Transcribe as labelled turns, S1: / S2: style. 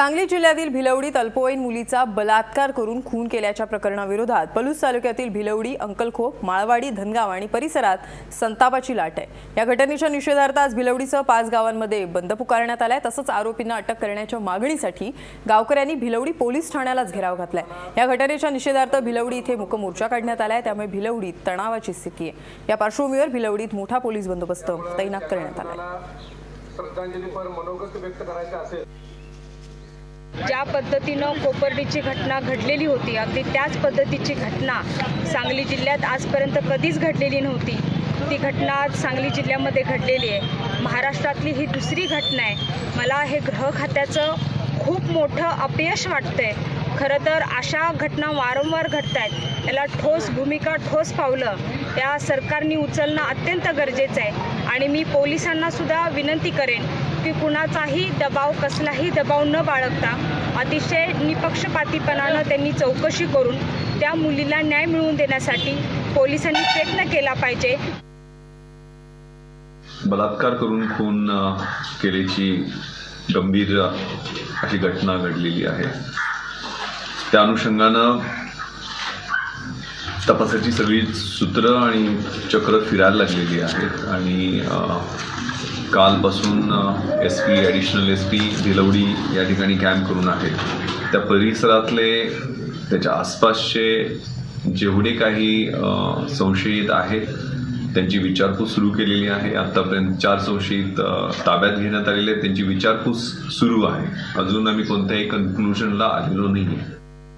S1: सांगली जिल्ह्यातील भिलवडीत अल्पवयीन मुलीचा बलात्कार करून खून केल्याच्या प्रकरणाविरोधात पलूस तालुक्यातील भिलवडी अंकलखोप माळवाडी धनगाव आणि परिसरात संतापाची लाट आहे. या घटनेच्या निषेधार्थ आज भिलवडीसह पाच गावांमध्ये बंद पुकारण्यात आलाय. तसंच आरोपींना अटक करण्याच्या मागणीसाठी गावकऱ्यांनी भिलवडी पोलीस ठाण्यालाच घेराव घातलाय. या घटनेच्या निषेधार्थ भिलवडी इथे मुक मोर्चा काढण्यात आलाय. त्यामुळे भिलवडीत तणावाची स्थिती आहे. या पार्श्वभूमीवर भिलवडीत मोठा पोलीस बंदोबस्त तैनात करण्यात आलाय.
S2: ज्या पद्धतीनं कोपर्डीची घटना घडलेली होती. अगदी त्याच पद्धतीची घटना सांगली जिल्ह्यात आजपर्यंत कधीच घडलेली नव्हती. ती घटना आज सांगली जिल्ह्यामध्ये घडलेली आहे. महाराष्ट्रातली ही दुसरी घटना आहे. मला हे ग्रह खात्याचं खूप मोठं अपयश वाटतंय. खरं तर अशा घटना वारंवार घडत आहेत याला ठोस भूमिका ठोस पावलं या सरकारने उचलणं अत्यंत गरजेचं आहे. आणि मी पोलिसांना सुद्धा विनंती करेन की कुणाचाही दबाव कसलाही दबाव न बाळगता अतिशय निपक्षपातीपणानं त्यांनी चौकशी करून त्या मुलीला न्याय मिळवून देण्यासाठी पोलिसांनी प्रयत्न केला पाहिजे.
S3: बलात्कार करून खून केल्याची गंभीर अशी घटना घडलेली आहे. त्या अनुषंगानं तपासाची सगळी सूत्र आणि चक्र फिरायला लागलेली आहेत आणि कालपासून S P additional S P Bhilwadi या ठिकाणी कॅम्प करून आहेत त्या परिसरातले त्याच्या आसपासचे जेवढे काही संशयित आहेत त्यांची विचारपूस सुरू केलेली आहे. आत्तापर्यंत चार संशयित ताब्यात घेण्यात आलेले आहेत. त्यांची विचारपूस सुरू आहे. अजून आम्ही कोणत्याही कन्क्लुजनला आलेलो नाही आहे